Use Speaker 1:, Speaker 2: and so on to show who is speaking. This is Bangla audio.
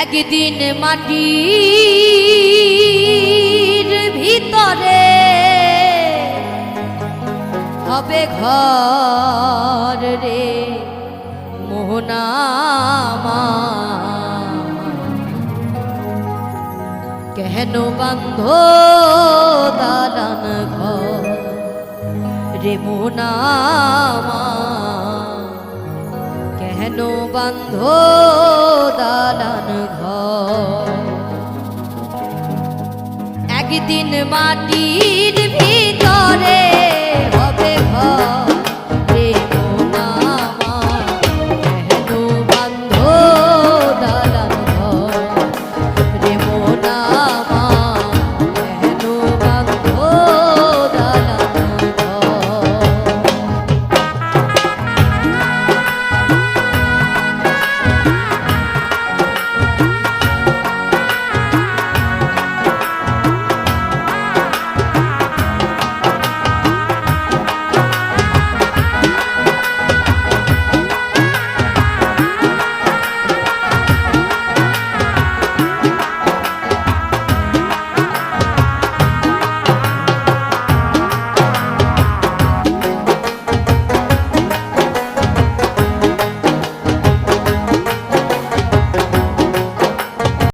Speaker 1: একদিন মাটির ভিতরে হবে ঘর রে মোহনামা কেন বন্ধ দালান ঘর রে মোহনামা কেন বন্ধ দালান ঘর। একদিন মাটির ভিতর